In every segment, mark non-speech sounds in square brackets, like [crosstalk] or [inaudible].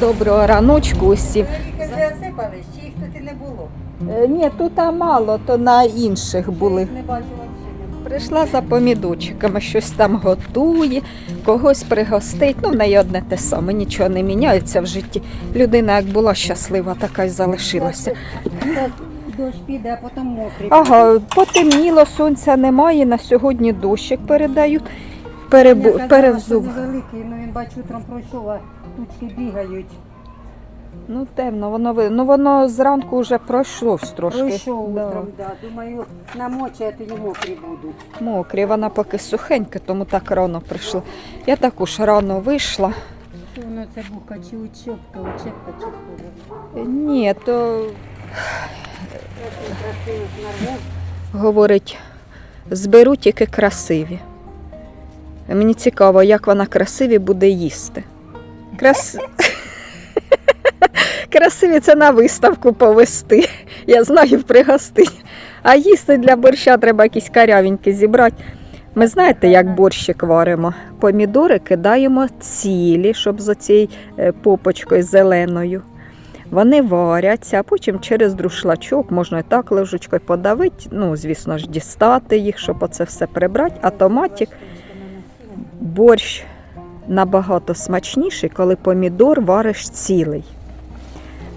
Доброго раночку усім. Тільки вже осипали, ще їх тут і не було. Е, Ні, тут а мало, то на інших були. Не бачила ще. Прийшла за помідорчиками, щось там готує, когось пригостить. Ну, в неї одне те саме, нічого не міняється в житті. Людина як була щаслива, така й залишилася. Дощ піде, а потім мокрий. Ага, потемніло, сонця немає, на сьогодні дощик передають. Я Перебу... Перевзув. невеликий, ну бачу, утром пройшов, а тучки бігають. Ну, темно, воно ви- ну воно зранку вже пройшло трошки. Пройшов Да. утром, да. Думаю, намочу, а тоді мокрі будуть. Мокрі, вона поки сухенька, тому так рано прийшла. Я також рано вийшла. Що воно це бука, чи учебка, учебка, чи хто? Ні, то Красивих нарву. говорить, зберу тільки красиві. Мені цікаво, як вона красиві буде їсти. Крас... [laughs] Красиві це на виставку повести. Я знаю пригостити. А їсти для борща треба якісь карявенькі зібрати. Ми знаєте, як борщик варимо? Помідори кидаємо цілі, щоб з цією попочкою зеленою. Вони варяться, а потім через друшлачок можна і так ложечкою подавити, ну, звісно ж, дістати їх, щоб оце все прибрати. А томатик, борщ набагато смачніший, коли помідор вариш цілий.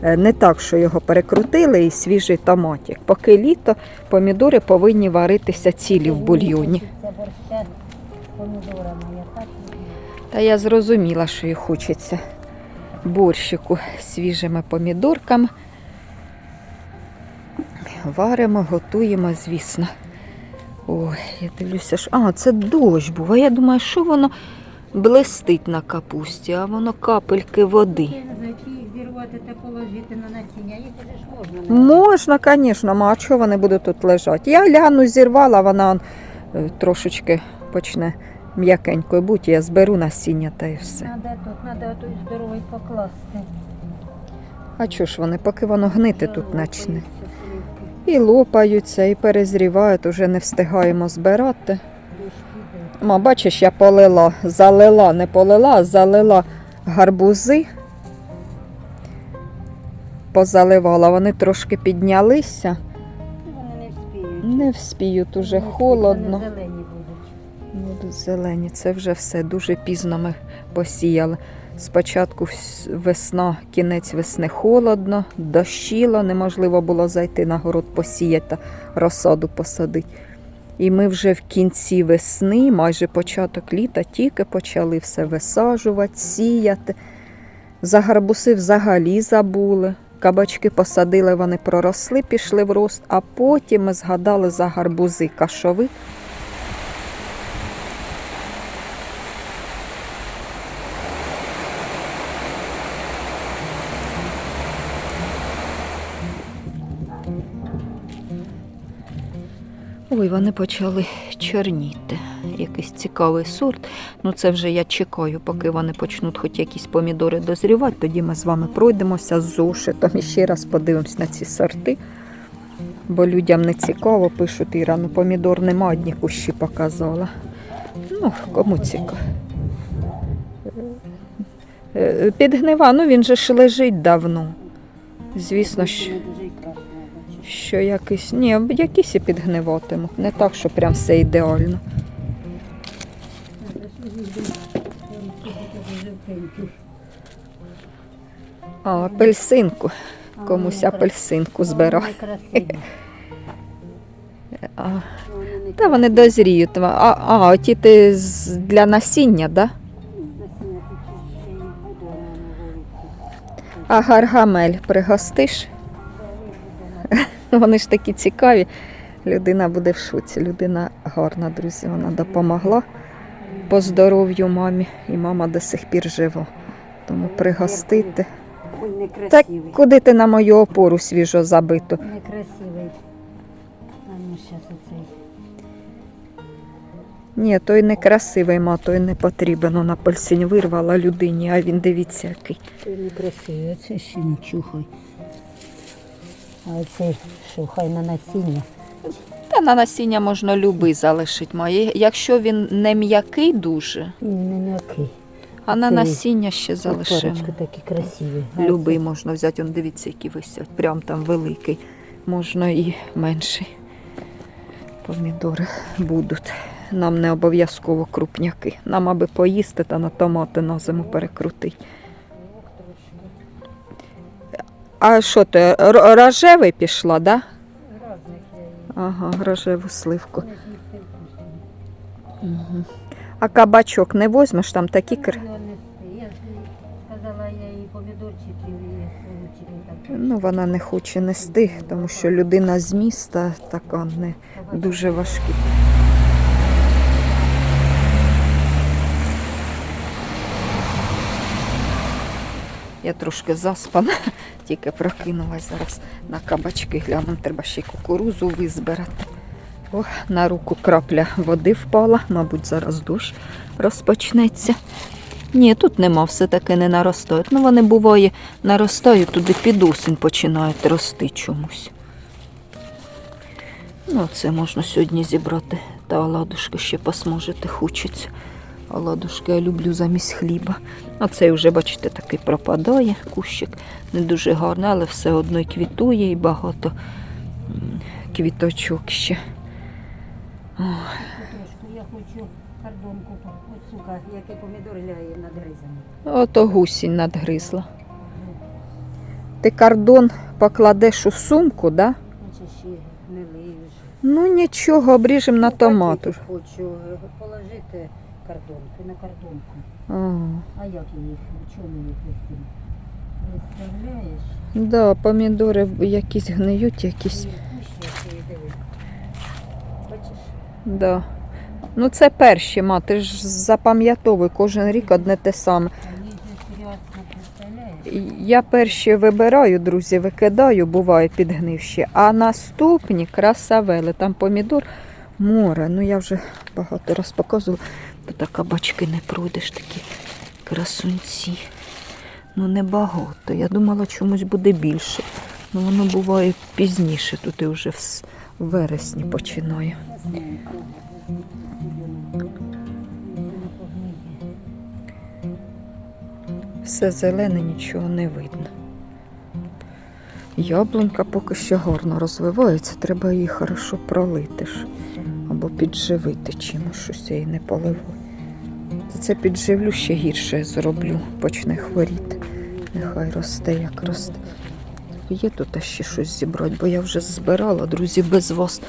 Е, Не так, що його перекрутили і свіжий томатик. Поки літо помідори повинні варитися цілі в бульйоні. Та я зрозуміла, що їй хочеться борщику свіжими помідорками. Варимо, готуємо, звісно. Ой, я дивлюся, що. А, це дощ був. А я думаю, що воно блистить на капусті, а воно капельки води. Можна. Звісно, а чого вони будуть тут лежати? Я ляну зірвала, вона е, трошечки почне м'якенькою бути, я зберу насіння та і все. Надо тут, надо той здоровий покласти. А чого ж вони, поки воно гнити тут почне? І лопаються, і перезрівають, уже не встигаємо збирати. Ма, бачиш, я полила, залила, не полила, а залила гарбузи. Позаливала, вони трошки піднялися. Вони не вспіють. Не вспіють, уже Не холодно. Вони зелені будуть. Будуть зелені, це вже все дуже пізно ми посіяли. Спочатку весна, кінець весни холодно, дощило, неможливо було зайти на город посіяти та розсаду посадити. І ми вже в кінці весни, майже початок літа, тільки почали все висаджувати, сіяти. За гарбуси взагалі забули. Кабачки посадили, вони проросли, пішли в рост, а потім ми згадали за гарбузи кашови. Ой, вони почали чорніти. Якийсь цікавий сорт. Ну це вже я чекаю, поки вони почнуть хоч якісь помідори дозрівати. Тоді ми з вами пройдемося з зошитом і ще раз подивимось на ці сорти. Бо людям не цікаво, пишуть Іра, ну помідор нема, одні кущі показала. Ну, кому цікаво. Е, Підгнива, ну він же ж лежить давно. Звісно, що. Що якийсь. Ні, якісь і підгниватимуть. Не так, що прям все ідеально. А, апельсинку. Комусь апельсинку. А, та вони дозріють. А, а ті ти для насіння, да? Воно велике. А гаргамель пригостиш? [laughs] Вони ж такі цікаві. Людина буде в шоці. Людина гарна, друзі. Вона допомогла по здоров'ю мамі. І мама до сих пір жива. Тому пригостити. Ой, Так куди ти на мою опору свіжо забиту? Некрасивий. А ну оцей. Ні, той не красивий, ма, той не потрібен. Он апельсин вирвала людині, а він дивіться який. Той некрасивий, а це ще не чухай. А оцей, що хай на насіння. Та на насіння можна любий залишити, ма. Якщо він не м'який дуже, Він не м'який. А на Це насіння ще залишимо. Такі красиві. А Любий можна взяти, он дивіться, які висять. Прям там великий. Можна і менший. Помідори будуть. Нам не обов'язково крупняки. Нам аби поїсти та на томати на зиму перекрутити. А що ти, рожевий пішла, да? Ага, рожеву сливку. Угу. А кабачок не возьмеш, там такі кр... Я сказала, я їй помідорчиків і. Ну, вона не хоче нести, тому що людина з міста така не дуже важкі. Я трошки заспана, тільки прокинулась зараз на кабачки. Гляну, треба ще й кукурузу визбирати. О, на руку крапля води впала, мабуть, зараз дощ розпочнеться. Ні, тут нема, все-таки не наростають. Ну, вони буває наростають, туди під осінь починають рости чомусь. Ну, це можна сьогодні зібрати. Та оладушки ще посмажити хочеться. Оладушки я люблю замість хліба. А цей вже, бачите, такий пропадає кущик. Не дуже гарний, але все одно і квітує, і багато квіточок ще. Я хочу кардонку. От сука, яке помідор ляє надрізаний. Ото гусінь надгризла. Ти кордон покладеш у сумку, да? Гнилий вже. Ну нічого, обріжемо на Ну, томату. Хочу е, положити кардонку на кардонку. Ага. А як їх? В чому їх виставляєш? Виставляєш? Да, помідори якісь гниють, якісь. Диви. Бачиш? Да. Ну це перші, ма, ти ж запам'ятовуй кожен рік одне те саме. Представляєш? Я перші вибираю, друзі, викидаю, буває підгнивші, а наступні красавели. Там помідор, море. Ну я вже багато раз показувала. Та так кабачки не пройдеш, такі красунці. Ну небагато. Я думала, чомусь буде більше. Ну воно буває пізніше, тут і вже в вересні починає. Все зелене, нічого не видно. Яблунька поки що гарно розвивається, треба її хорошо пролити ж. Або підживити чимось, щось я її не поливаю. Це підживлю ще гірше зроблю, почне хворіти. Нехай росте, як росте. Є тут ще щось зібрати, бо я вже збирала, друзі, без вас.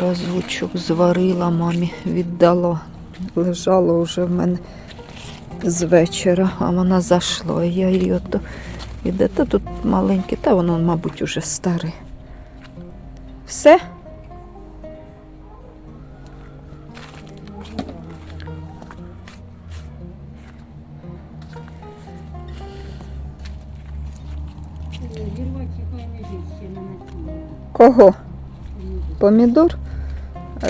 Разочок зварила мамі, віддала. Лежало вже в мене з вечора, а вона зайшла. Я її ото іде, та тут маленьке, та воно, мабуть, уже старе. Все? Кого? Помідор?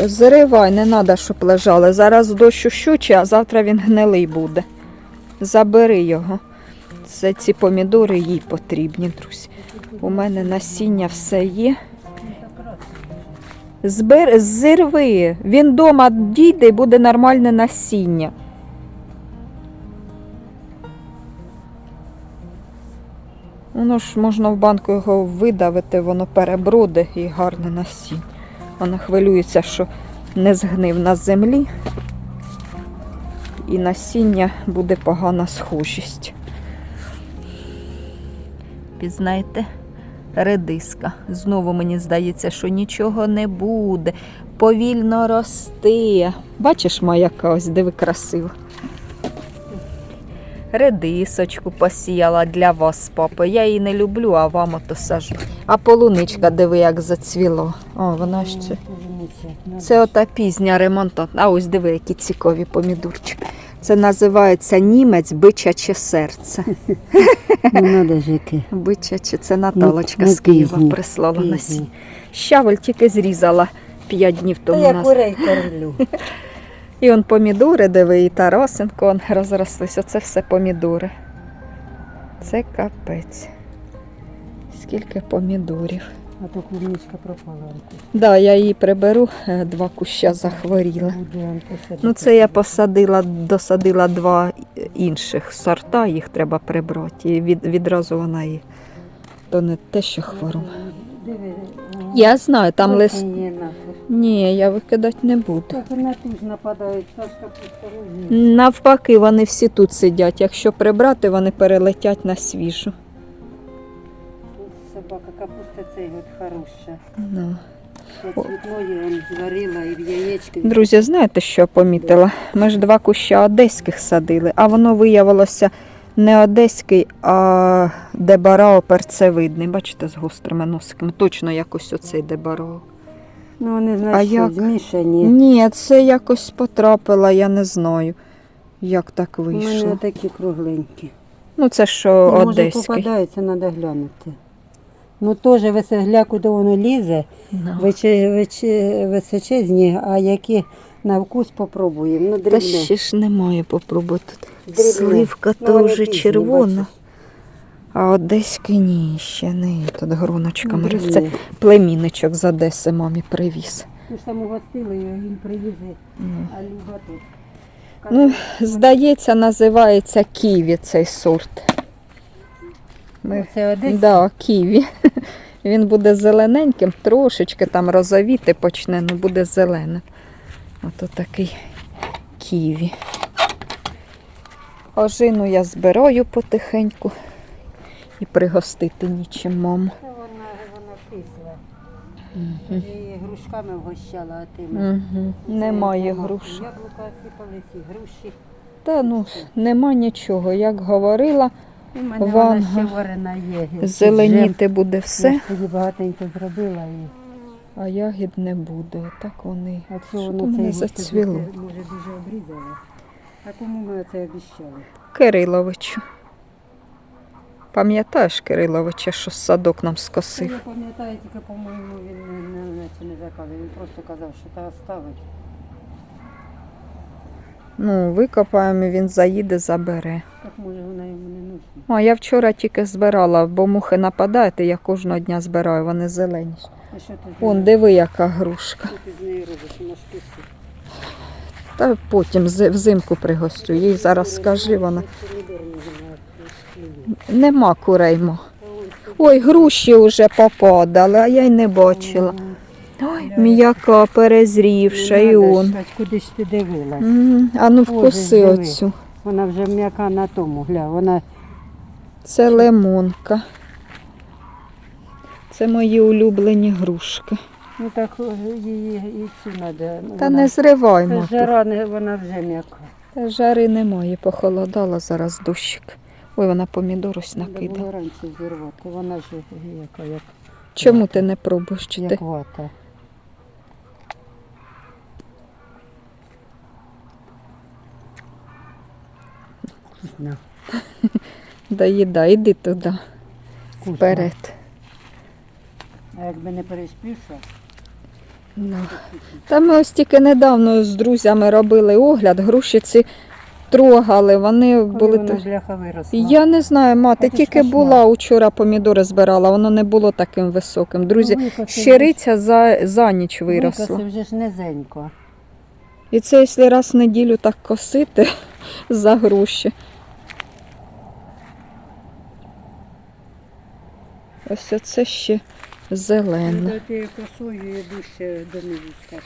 Зривай, не треба, щоб лежали. Зараз дощ ущучий, а завтра він гнилий буде. Забери його. Це ці помідори їй потрібні, друзі. У мене насіння все є. Збер... Зірви. Він вдома дійде і буде нормальне насіння. Воно ж можна в банку його видавити, воно переброде і гарне насіння. Вона хвилюється, що не згнив на землі, і насіння буде погана схожість. Пізнайте, редиска. Знову мені здається, що нічого не буде. Повільно рости. Бачиш, моя яка ось диви красиво. Редисочку посіяла для вас, папа. Я її не люблю, а вам ото сажу. А полуничка, диви, як зацвіло. О, вона ж це. Це ота пізня ремонтантна. А ось диви, які цікаві помідорчики. Це називається німець бичаче серце. Ну, надо ж яке. Бичаче, це Наталочка ну, з Києва пізні, прислала на пізні. сі. Щавель тільки зрізала п'ять днів Та тому я курей кормлю. [laughs] І он помідори, диви, і Тарасенко он розрослись. Оце все помідори. Це капець. Скільки помідорів. А то клубничка пропала. Анку. Да, я її приберу, е, два куща садити. Ну, це я посадила, досадила два інших сорта, їх треба прибрати. І від, відразу вона і то не те, що хвороб. Диви, Я знаю, там лист. Ні, я викидати не буду. Так тут нападають, Сашка пустовозі. Навпаки, вони всі тут сидять. Якщо прибрати, вони перелетять на свіжу. Собака капуста цей от хороша. Ну. Цвітної зварила і в яєчки. Друзі, знаєте, що я помітила? Ми ж два куща одеських садили, а воно виявилося не одеський, а дебарао перцевидний. Бачите, з гострими носиками. Точно якось оцей дебарао. Ну вони А що, як? змішані. Ні, це якось потрапила, я не знаю, як так У мене такі кругленькі. Ну, це що Ну, Може одеський. попадається, треба глянути. Ну теж висегля, куди воно лізе, Ну. вече, вече, височезні, а які на вкус попробуємо. Ну, Та дрібне. ще ж немає попробувати. Дрібне. Сливка Ну, то вони вже пізні, червона. бачиш. А одеський ні, ще не. Тут гроночками. Ну, Це племінничок з Одеси мамі привіз. Ми ж там угостили він привізе, Ну. а Люба тут. Ну, здається, називається ківі цей сорт. Ми... Це один. Да, ківі. [laughs] Він буде зелененьким, трошечки там розовіти почне, ну буде зеленим. Ото такий ківі. Ожину я збираю потихеньку і пригостити нічим маму. Вона, вона кисла. Я її грушками вгощала, а тими. Угу. Немає груш. Яблука сипались і груші. Та ну, нема нічого. Як говорила, У мене Ванга. вона ще варена є. зеленіти буде Все. Я тоді багатенько зробила і а ягід не буде. Так вони. а Що воно цей зацвіло? тоді, Може дуже обрізала. А кому ми це обіщали? Кириловичу. Пам'ятаєш Кириловича, що садок нам скосив? я пам'ятаю, тільки, по-моєму, він не, не, наче не заказував. Він просто казав, що та оставить. Ну, викопаємо, він заїде, забере. Так може вона йому не нужна. А я вчора тільки збирала, бо мухи нападають, і я кожного дня збираю, вони зелені. А що ти з Вон, диви, яка грушка. Що ти з нею робиш? Вона ж кисить. Та потім взимку пригостю. Їй зараз скажи вона. Помідор клює. Нема куреймо. Ой, груші вже попадали, а я й не бачила. Ой, м'яка перезрівша, і Ну, он. Куди ж ти дивилась? М, А ну Боже, вкуси диви. оцю. Вона вже м'яка на тому, гля, вона Це лимонка. Це мої улюблені грушки. ну так о, її і цю треба. Та не зривай, жара, не- вона вже м'яка. Та жари немає, похолодала зараз дощик. Ой, вона помідор ось накидала. було раніше зірвати. Вона ж яка, як, Чому ти не пробуєш? Чи ти? як вата. Вкусно. Доїдай, іди туди, Вкусно. вперед. А якби не переспівши, Ну. Та ми ось тільки недавно з друзями робили огляд, груші ці трогали, вони коли були. вона та- бляха виросла. Я не знаю, мати, ж тільки кошмар. була учора помідори збирала, воно не було таким високим. Друзі, Ну, щириця за, за ніч виросла. викоси вже ж низенько. І це якщо раз в неділю так косити [laughs] за гроші. Ось оце ще зелене. Дужче до невістка.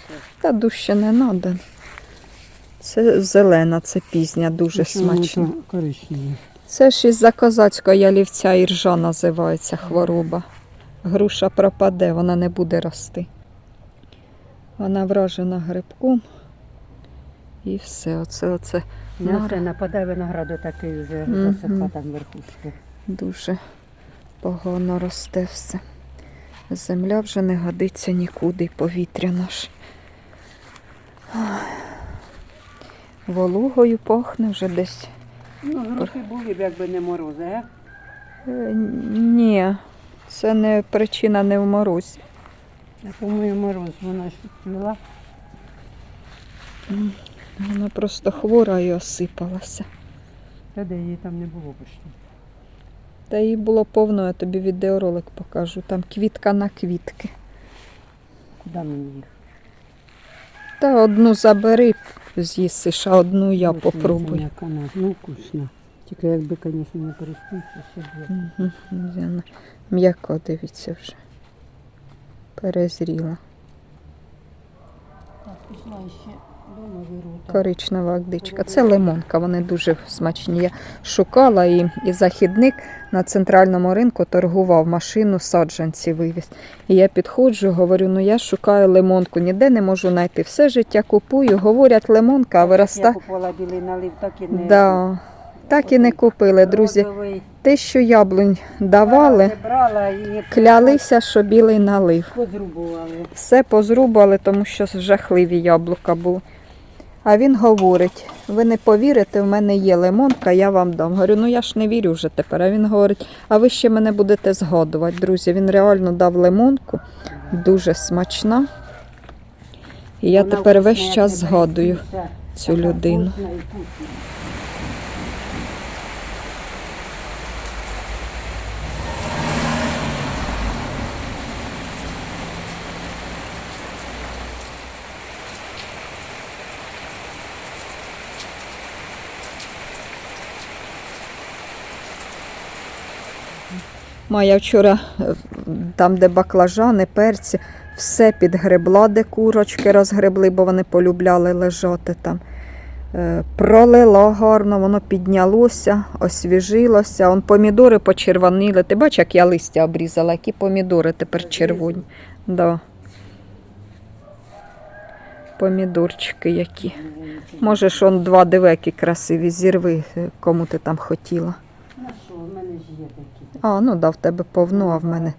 Та дужче не треба. Це зелена, це пізня, дуже смачна. Це ж із-за козацького ялівця іржа називається хвороба. Груша пропаде, вона не буде рости. Вона вражена грибком. І все, оце, оце Ну, це нападає винограду такий вже Мгм. засиха там верхушки. дуже погано росте все. Земля вже не годиться нікуди, повітря наше. Ой. Вологою пахне вже десь. Ну, груші були б, якби не морози, а? Е, Ні, це не причина не в морозі. Я думаю, мороз, вона ж цвіла. Вона просто хвора і осипалася. Та де її там не було почти. Та її було повно, я тобі відеоролик покажу. Там квітка на квітки. Куди мені їх? Та одну забери, з'їсиш, а одну я Вкусна попробую. м'яка Ну, вкусно. Тільки якби, звісно, не переспівся, ще б. Мгм, Зіна. М'яко, дивіться вже. Перезріла. Так, пішла ще. Коричнева агдичка. Це лимонка, вони дуже смачні. Я шукала і, і західник на центральному ринку торгував машину, саджанці вивіз. І я підходжу, говорю, ну я шукаю лимонку, ніде не можу знайти. Все життя купую, говорять лимонка, а Я купувала білий налив, так і не... Да. Так і не купили, друзі. Те, що яблунь давали, клялися, що білий налив. Все позрубали, тому що жахливі яблука були. А він говорить: ви не повірите, в мене є лимонка, я вам дам. Говорю, ну я ж не вірю вже тепер. А він говорить, а ви ще мене будете згадувати. Друзі, він реально дав лимонку, дуже смачна. І я тепер весь час згадую цю людину. І вчора е, там, де баклажани, перці, все підгребла, де курочки розгребли, бо вони полюбляли лежати там. Е, Пролила гарно, воно піднялося, освіжилося. Он помідори почервонили. Ти бачиш, як я листя обрізала, які помідори тепер червоні. Да. Помідорчики які. Можеш он два дивеки красиві, зірви, е, кому ти там хотіла. Ну що, в мене ж є такі. А, ну да, в тебе повно, а в мене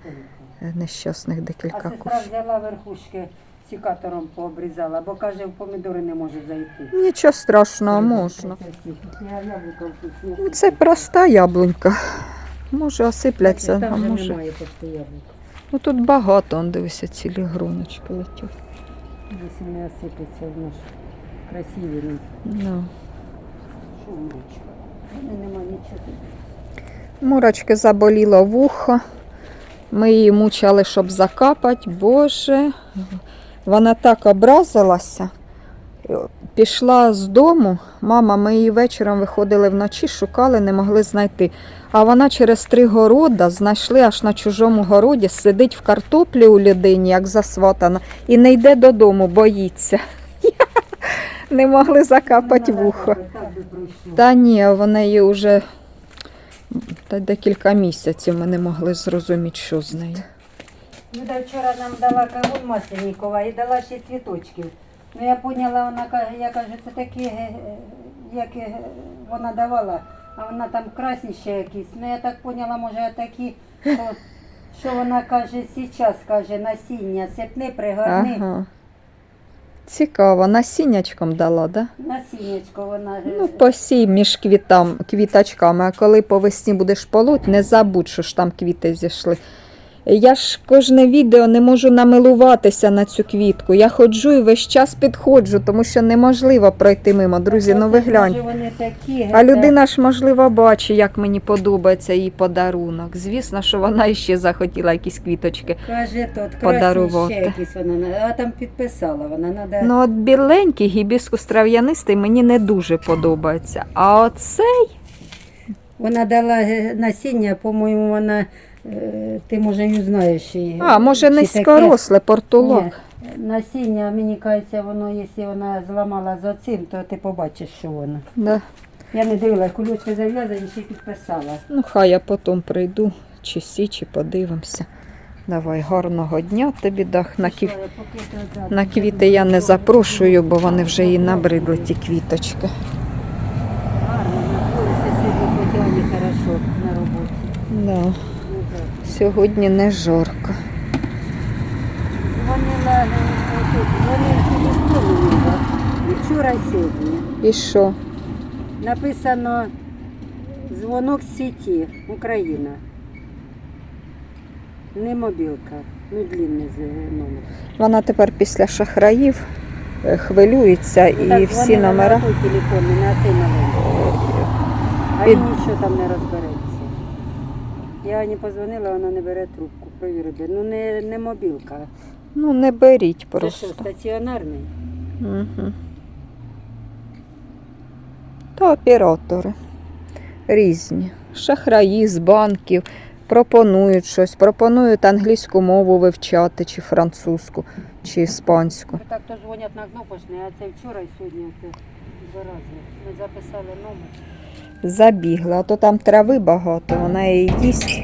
е, нещасних А декілька сестра кущів. взяла верхушки сікатором пообрізала, бо каже, в помідори не може зайти. Нічого страшного, можна. Я яблука вкусні. Ну, Це проста яблунька. Може осипляться, Там а вже може. немає почти яблук. Ну тут багато, он дивися, цілі груночки летять. Якщо не осипеться, воно ж красиві. ну. Ну. Що мурочка? В мене нема нічого. Мурочки заболіло вухо. Ми її мучили, щоб закапати. Боже, вона так образилася. Пішла з дому. Мама, ми її вечором виходили вночі, шукали, не могли знайти. А вона через три города знайшли аж на чужому городі, сидить в картоплі у людині, як засватана, і не йде додому, боїться. [laughs] Не могли закапати Ну, вухо. Та ні, вона її вже та декілька місяців ми не могли зрозуміти, що з нею. Люда вчора нам дала кавун Масленникова і дала ще цвіточків. Ну я поняла, вона каже, я кажу, це такі, е, як е, вона давала, а вона там красні ще якісь. Ну я так поняла, може такі, що, що вона каже, зараз каже, насіння, сипни, пригорни. Ага. Цікаво, насіннячком дала, да? Насіннячко вона. е, Ну, посій між квітам, квіточками, а коли по весні будеш полоть, не забудь, що ж там квіти зійшли. Я ж кожне відео не можу намилуватися на цю квітку. Я ходжу і весь час підходжу, тому що неможливо пройти мимо. Друзі, ну ви гляньте. А людина ж, можливо, бачить, як мені подобається її подарунок. Звісно, що вона ще захотіла якісь квіточки. Каже, тут подарувати. ще якісь вона, а там підписала, вона надо. Ну, от біленький гібіскус трав'янистий мені не дуже подобається. А оцей Вона дала насіння, по-моєму, вона, ти може її знаєш. і- А, може, низькоросле портулок. Ні, насіння, мені кажеться, воно, якщо вона зламала з оцим, то ти побачиш, що воно. Да. Я не дивилась, кулючки зав'язані, ще підписала. Ну, хай я потім прийду, чи сі, чи подивимося. Давай, гарного дня тобі дах. На, да, на квіти я не запрошую, бо вони вже їй набридли, ті квіточки. Гарно, на вулиці сьогодні хоч Ані хорошо на роботі. Да. Ну, так. Сьогодні не жарко. Дзвонила, е. І вчора сьогодні. І що? Написано дзвонок з сіті Україна. Не мобілка, ну длинний з- номер. Вона тепер після шахраїв е, хвилюється Ну, і так, всі дзвонила номера. На телефон, не на цей маленький. А він нічого там не розбереться. Я Ані позвонила, вона не бере трубку, провірити. Ну не, не мобілка. Ну, не беріть просто. Це що, стаціонарний? Угу. Та оператори різні. Шахраї з банків пропонують щось, пропонують англійську мову вивчати, чи французьку, чи іспанську. Так то дзвонять на кнопочний, а це вчора і сьогодні це два рази. Ми записали номер. Забігла, а то там трави багато, вона її їсть,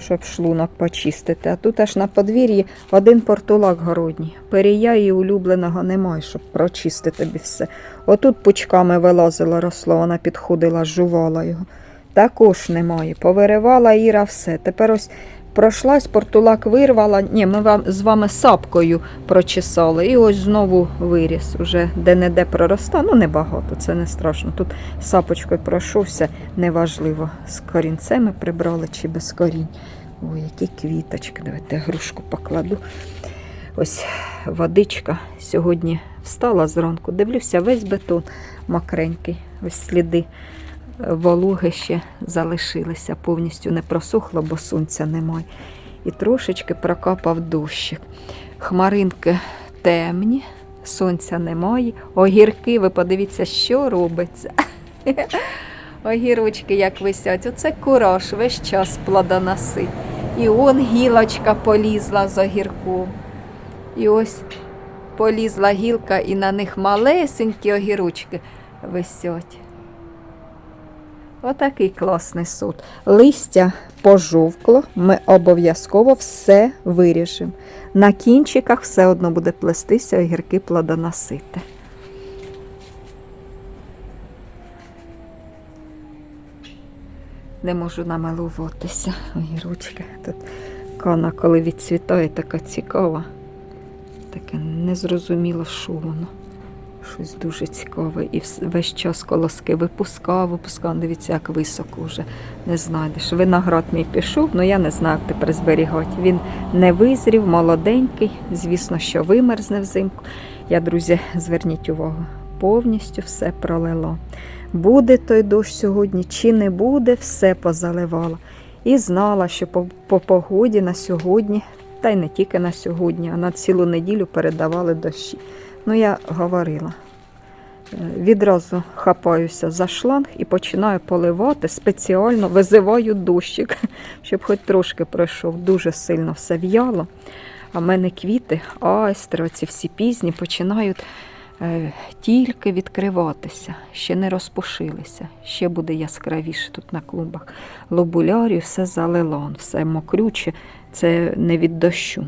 щоб шлунок почистити. А тут аж на подвір'ї один портулак городній. Перія її улюбленого немає, щоб прочистити тобі все. Отут пучками вилазило, росло, вона підходила, жувала його. Також немає. Повиривала Іра все. Тепер ось пройшлась, портулак вирвала. Ні, ми вам, з вами сапкою прочесали. І ось знову виріс. Уже де-не-де пророста. Ну, небагато, це не страшно. Тут сапочкою пройшовся, неважливо, з корінцями прибрали чи без корінь. Ой, які квіточки. Давайте грушку покладу. Ось водичка. Сьогодні встала зранку, дивлюся, весь бетон мокренький. Ось сліди вологи ще залишилися. Повністю не просохло, бо сонця немає. І трошечки прокапав дощик. Хмаринки темні, сонця немає. Огірки, ви подивіться, що робиться. [laughs] Огірочки як висять. Оце кураж весь час плодоносить. І он гілочка полізла з огірком. І ось полізла гілка, і на них малесенькі огірочки висять. Отакий класний сорт. Листя пожовкло, ми обов'язково все виріжемо. На кінчиках все одно буде плестися огірки плодоносити. Не можу намилуватися. Огірочки. Тут кана, коли відцвітає, така цікава. Таке незрозуміло, що воно. Щось дуже цікаве. І весь час колоски випускав, випускав. Дивіться, як високо вже не знайдеш. Виноград мій пішов, але я не знаю, як тепер зберігати. Він не визрів, молоденький. Звісно, що вимерзне взимку. Я, друзі, зверніть увагу, повністю все пролило. Буде той дощ сьогодні чи не буде, все позаливало. І знала, що по, по погоді на сьогодні, та й не тільки на сьогодні, а на цілу неділю передавали дощі. Ну, я говорила. Е, Відразу хапаюся за шланг і починаю поливати спеціально, визиваю дощик, [laughs] щоб хоч трошки пройшов. Дуже сильно все в'яло. А в мене квіти, айстри, оці всі пізні починають е, тільки відкриватися, ще не розпушилися. Ще буде яскравіше тут на клумбах. Лобулярію все залило, все мокрюче. Це не від дощу.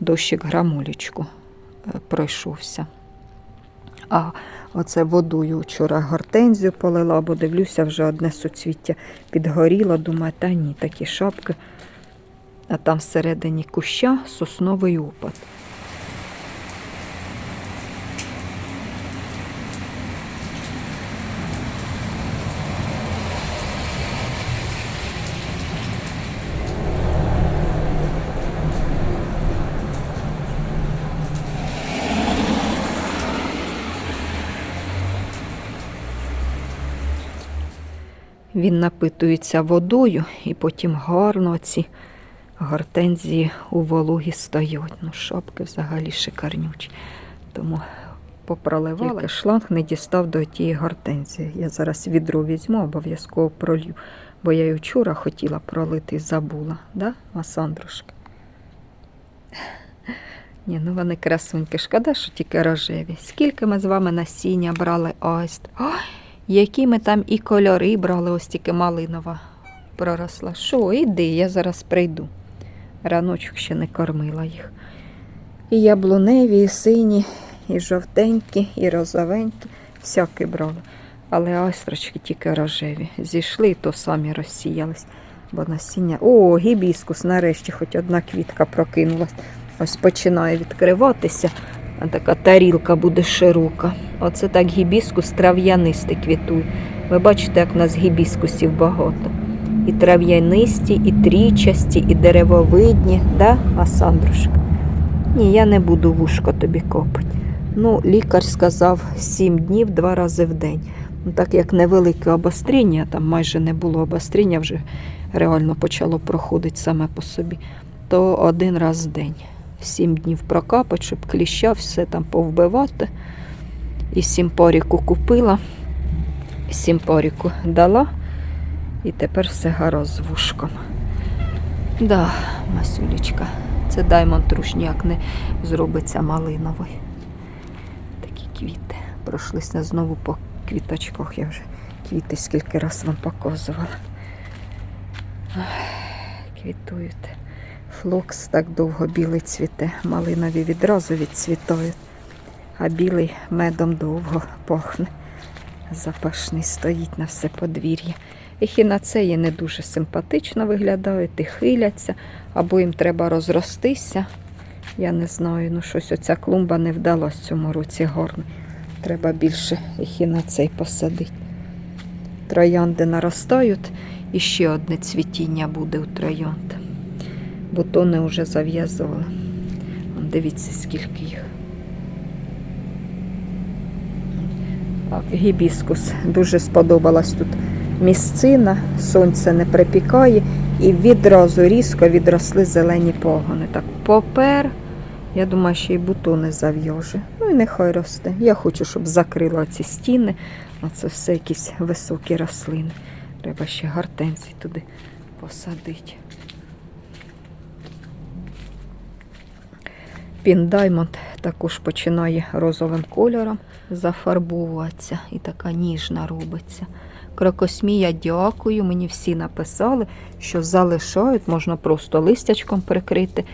Дощик грамулечку пройшовся. А оце водою вчора гортензію полила, бо дивлюся, вже одне суцвіття підгоріло. Думаю, та ні, такі шапки. А там всередині куща сосновий опад. Він напитується водою і потім гарно ці гортензії у вологі стоять. Ну, шапки взагалі шикарнючі. Тому попроливала. Тільки шланг не дістав до тієї гортензії. Я зараз відро візьму, обов'язково пролью. Бо я й вчора хотіла пролити і забула, да, Масандрушка? Ні, ну вони красуньки. Шкода, що тільки рожеві. Скільки ми з вами насіння брали аїст. Ой, які ми там і кольори брали, ось тільки малинова проросла. Що, іди, я зараз прийду. Раночок ще не кормила їх. І яблуневі, і сині, і жовтенькі, і розовенькі. Всякі брали. Але айстрочки тільки рожеві. Зійшли, і то самі розсіялись. Бо насіння. О, гібіскус, нарешті, хоч одна квітка прокинулась. Ось починає відкриватися. Така тарілка буде широка. Оце так гібіскус трав'янистий квітує. Ви бачите, як у нас гібіскусів багато. І трав'янисті, і трічасті, і деревовидні, да, Асандрушка? Ні, я не буду вушко тобі копати. Ну, лікар сказав 7 днів два рази в день. Ну, так як невелике обостріння, там майже не було обостріння, вже реально почало проходити саме по собі, то один раз в день. Сім днів прокапати, щоб кліща все там повбивати. І сімпоріку купила, сімпоріку дала, і тепер все гаразд з вушком. Да, Масюлечка, це даймонд руш ніяк не зробиться малиновий. Такі квіти. Пройшлися знову по квіточках. Я вже квіти скільки раз вам показувала. Квітують. Флокс так довго білий цвіте, малинові відразу відцвітають, а білий медом довго пахне. Запашний стоїть на все подвір'я. Ехінацеї не дуже симпатично виглядають і хиляться, або їм треба розростися. Я не знаю, ну щось оця клумба не вдалась цьому році гарно. Треба більше ехінацей посадити. Троянди наростають, і ще одне цвітіння буде у троянд. Бутони вже зав'язували. Дивіться, скільки їх. Гібіскус. Дуже сподобалась тут місцина, сонце не припікає, і відразу різко відросли зелені погони. Так, попер, я думаю, ще й бутони зав'яже. Ну і нехай росте. Я хочу, щоб закрила ці стіни, а це все якісь високі рослини. Треба ще гортензій туди посадити. Пін Даймонд також починає розовим кольором зафарбовуватися і така ніжна робиться. Крокосмія, дякую. Мені всі написали, що залишають, можна просто листячком прикрити.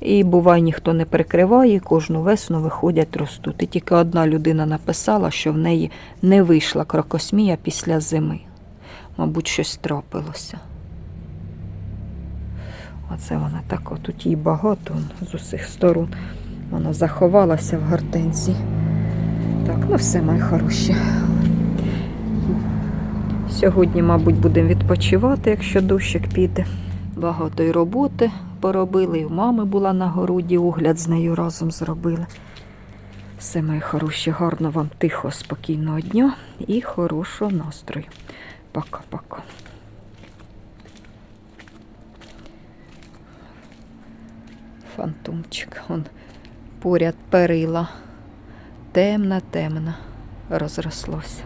І буває, ніхто не прикриває, кожну весну виходять ростуть. Тільки одна людина написала, що в неї не вийшла крокосмія після зими. Мабуть, щось трапилося. Оце вона так, от тут її багато з усіх сторон. Вона заховалася в гортензії. Так, ну все, мої хороші. Сьогодні, мабуть, будемо відпочивати, якщо дощик піде. Багато й роботи поробили, і у мами була на городі, огляд з нею разом зробили. Все, мої хороші, гарно вам тихо, спокійного дня і хорошого настрою. Пока-пока. Фантомчик. Он поряд перила. Темна, темна розрослося.